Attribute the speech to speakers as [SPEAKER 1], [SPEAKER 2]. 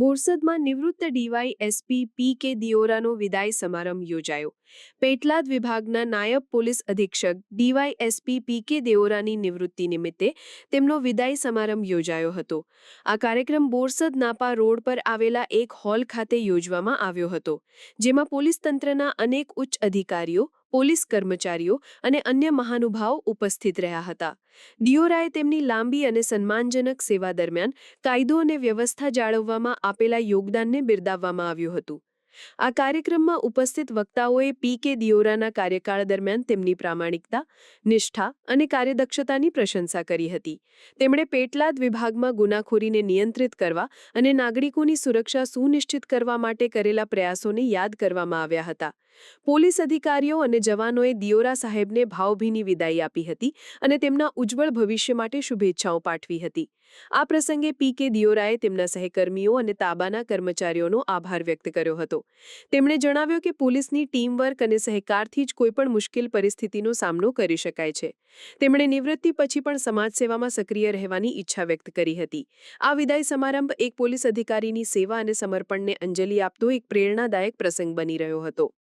[SPEAKER 1] બોરસદમાં નિવૃત્ત DY SP પી કે દિયોરાનો વિદાય સમારંભ યોજાયો. પેટલાદ વિભાગના નાયબ પોલીસ અધિક્ષક ડીવાય એસપી પી કે દેઓરાની નિવૃત્તિ નિમિત્તે તેમનો વિદાય સમારંભ યોજાયો હતો. આ કાર્યક્રમ બોરસદ નાપા રોડ પર આવેલા એક હોલ ખાતે યોજવામાં આવ્યો હતો, જેમાં પોલીસ તંત્રના અનેક ઉચ્ચ અધિકારીઓ પોલીસ કર્મચારીઓ અને અન્ય મહાનુભાવો ઉપસ્થિત રહ્યા હતા. દિયોરાએ તેમની લાંબી અને સન્માનજનક સેવા દરમિયાન કાયદો અને વ્યવસ્થા જાળવવામાં આપેલા યોગદાનને બિરદાવવામાં આવ્યું હતું. આ કાર્યક્રમમાં ઉપસ્થિત વક્તાઓએ પી કે દિયોરાના કાર્યકાળ દરમિયાન તેમની પ્રામાણિકતા, નિષ્ઠા અને કાર્યદક્ષતાની પ્રશંસા કરી હતી. તેમણે પેટલાદ વિભાગમાં ગુનાખોરીને નિયંત્રિત કરવા અને નાગરિકોની સુરક્ષા સુનિશ્ચિત કરવા માટે કરેલા પ્રયાસોને યાદ કરવામાં આવ્યા હતા. પોલીસ અધિકારીઓ અને જવાનોએ દિયોરા સાહેબને ભાવભીની વિદાય આપી હતી અને તેમના ઉજ્જવળ ભવિષ્ય માટે શુભેચ્છાઓ પાઠવી હતી. આ પ્રસંગે પી કે દિયોરાએ તેમના સહકર્મીઓ અને તાબાના કર્મચારીઓનો આભાર વ્યક્ત કર્યો હતો. તેમણે જણાવ્યું કે પોલીસની ટીમવર્ક અને સહકારથી જ કોઈપણ મુશ્કેલ પરિસ્થિતિનો સામનો કરી શકાય છે. તેમણે નિવૃત્તિ પછી પણ સમાજ સેવામાં સક્રિય રહેવાની ઈચ્છા વ્યક્ત કરી હતી. આ વિદાય સમારંભ એક પોલીસ અધિકારીની સેવા અને સમર્પણને અંજલિ આપતો એક પ્રેરણાદાયક પ્રસંગ બની રહ્યો હતો.